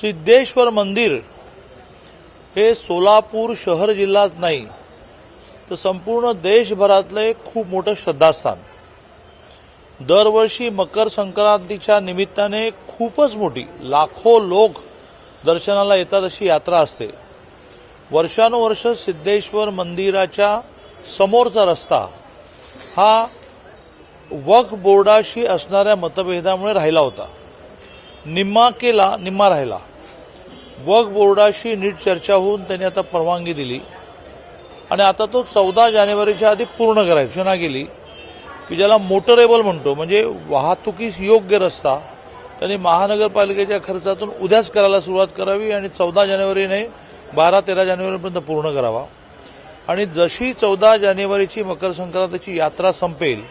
सिद्धेश्वर मंदिर हे सोलापूर शहर जिल्ह्यात नाही तर संपूर्ण देशभरातलं एक खूप मोठं श्रद्धास्थान. दरवर्षी मकर संक्रांतीच्या निमित्ताने खूपच मोठी लाखो लोक दर्शनाला येतात अशी यात्रा असते. वर्षानुवर्ष सिद्धेश्वर मंदिराच्या समोरचा रस्ता हा वक्फ बोर्डाशी असणाऱ्या मतभेदामुळे राहिला होता. निम्मा केला निम्मा राहिला. वग बोर्डाशी नीट चर्चा होऊन त्यांनी आता परवानगी दिली. आणि आता तो चौदा जानेवारीच्या आधी पूर्ण करायची सूचना केली की ज्याला मोटरेबल म्हणतो म्हणजे वाहतुकीस योग्य रस्ता त्यांनी महानगरपालिकेच्या खर्चातून उद्याच करायला सुरुवात करावी आणि चौदा जानेवारी नाही बारा तेरा जानेवारीपर्यंत पूर्ण करावा. आणि जशी चौदा जानेवारीची मकर संक्रांतीची यात्रा संपेल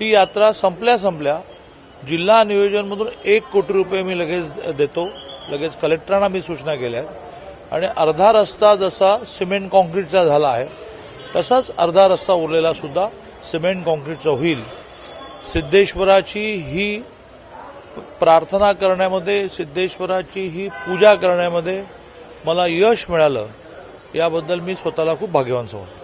ती यात्रा संपल्या संपल्या जिल्हा नियोजनमधून एक कोटी रुपये मी लगेच देतो. लगेच कलेक्टरांना मी सूचना केल्या आहेत. आणि अर्धा रस्ता जसा सिमेंट कॉन्क्रीटचा झाला आहे तसाच अर्धा रस्ता उरलेला सुद्धा सिमेंट कॉन्क्रीटचा होईल. सिद्धेश्वराची ही प्रार्थना करण्यामध्ये सिद्धेश्वराची ही पूजा करण्यामध्ये मला यश मिळालं. याबद्दल मी स्वतःला खूप भाग्यवान समजतो.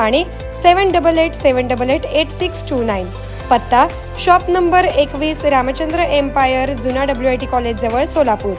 आणि seven double eight seven double eight eight six two nine. पत्ता शॉप नंबर एकवीस रामचंद्र एम्पायर जुना डब्ल्यू आय टी कॉलेजजवळ सोलापूर.